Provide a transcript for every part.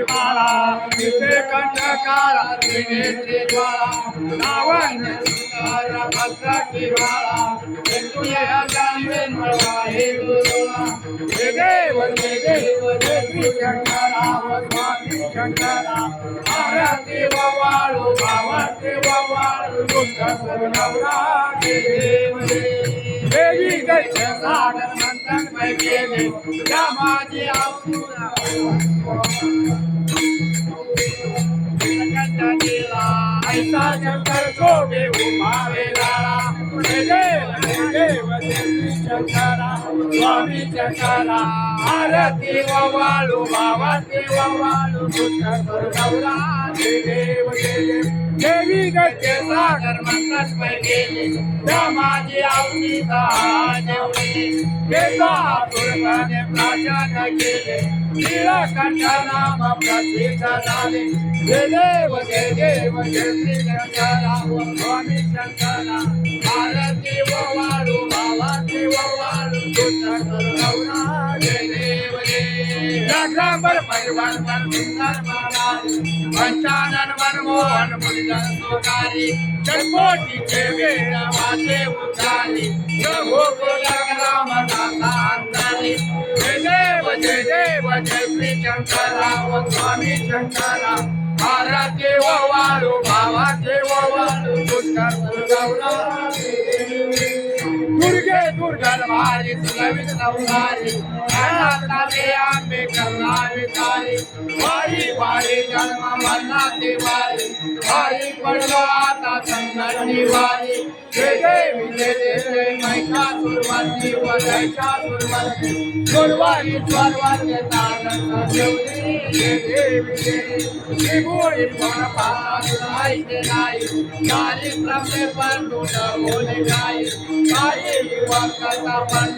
तिथे कंठ काळा त्रिनेत्री ज्वाळा नावाने सुंदर भद्राची माळा तुझ्या जाणवे मला हे गुरुला. हे देव हे देव हे श्री शंकरा व स्वामी शंकरा. आरती वाळू भावती वाळू दुष्ट नवरा हे देव देवी. दैत्य सागर मंथन पै गेले त्या माझी आपुरा ऐसा शंकर शोभे उभावे लाळा हे देव देवी स्वामी शंकरा आरती वाळू भावाती वाळू गौरा देव देवी दैत्य सागर मंथन गेली वेदा दुर्गाने केले नाम प्रसिद्ध झाले. देव जय देव जय श्री शंकरा स्वामी शंकरा वाळू भावाती व वाळू सुंदर महाराज पंचानन मनमोहन उतारी जय देव जय देव जय श्री शंकरा स्वामी शंकरा भारती व वाळू वाळू दुष्कर गौरा दुर्गन भारी तुलवित नवसारी आंबे करुणा विकारी वारी वारी वारी वारी पडलो आता तारण पण पाहत ऐके नाही पर दूत बोले नाही काही युवा कथा पण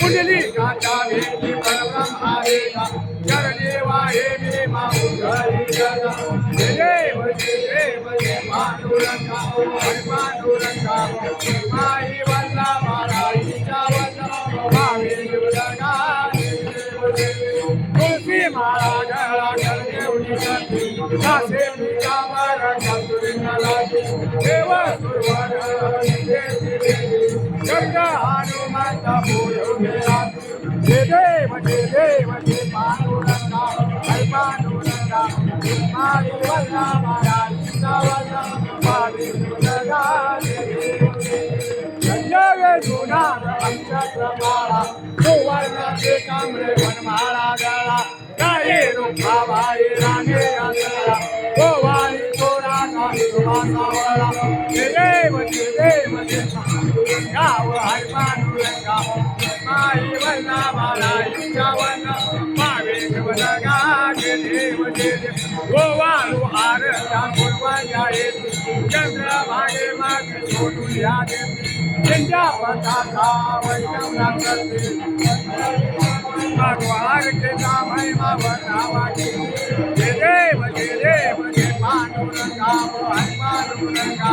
कुंडली काचा भेटी परब्रह्म आवेगा जगदेवा हे मे माऊली जगा हे देव देव पांडुरंगा पांडुरंगा माई सुवर्णाचे कांबळे वनमाळा गळा गाये रुखाबाई राणे अंतरा गोवारी थोडा काही सुभासावळा जे देव जे देव जे गाव हर पांडुरंगा माई इच्छा मावे देव गोवारू हार त्या चंद्र भागे सोडून या देवी त्यांच्या करते। भगवान के महिमा वर्णावाची जे देव जे देव जे पांडुरंगा हर पांडुरंगा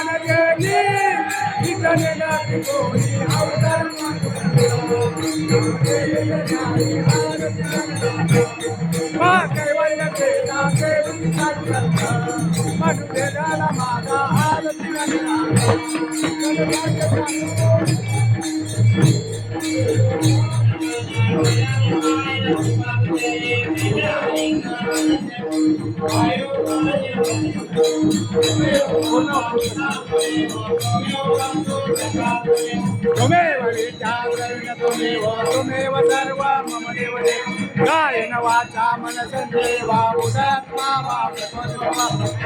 I'm त्वमेव विचारण्य त्वमेव त्वमेव सर्व मम देव देव वाचा वा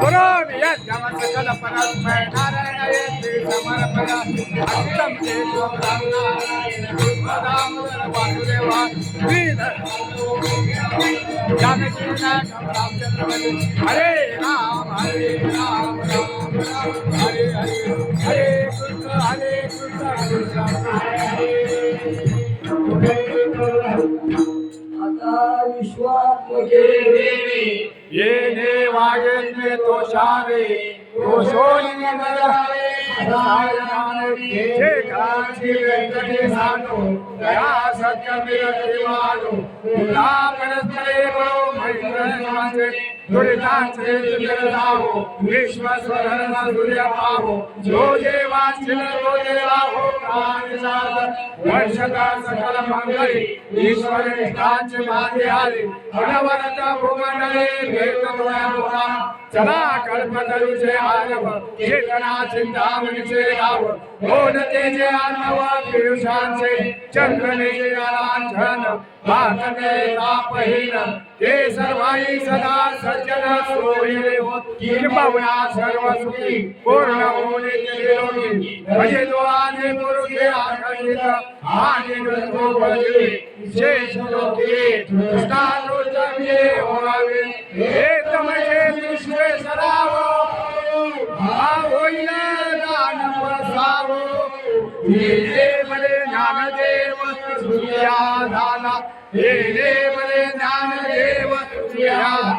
करोमि यज्ञम सकल परस्मै ते त्वं नारायण वासुदेवा. श्रीधर जानकी हरे राम हरे राम राम राम हरे हरे हरे कृष्ण हरे कृष्ण कृष्ण आता विश्वात्मके देवी येने वागेन्मे तोषावे दोषोनी नगरावे नारायणाने जे कांची व्यंकटेशानो दया सत्यमिर देवानो तुला परस्परे बळो मैत्रणाचे दुरितांचे जावो. सूर्य पाहो जो देवा हो वर्षका सकल ईश्वर निष्ठांचे मागे आले. भेट चला कल्पतरुचे आरव चेतना चिंतामणीचे राव आनव पियुषांचे ते सर्वाई सदा सज्जन सोयरे होत किंबहुना सर्व सुखी पूर्ण होणे निरोगी भजे म्हणजे तो आने पुरुषे आखंडित आने ग्रंथो भजे विशेष लोके कृष्णानुजमे होवे. हे तमजे विश्वेश्वराव हा होईल दान प्रसाव. देवले ज्ञानदेव तुझ्या झाला हे देवले ज्ञानदेव Yeah.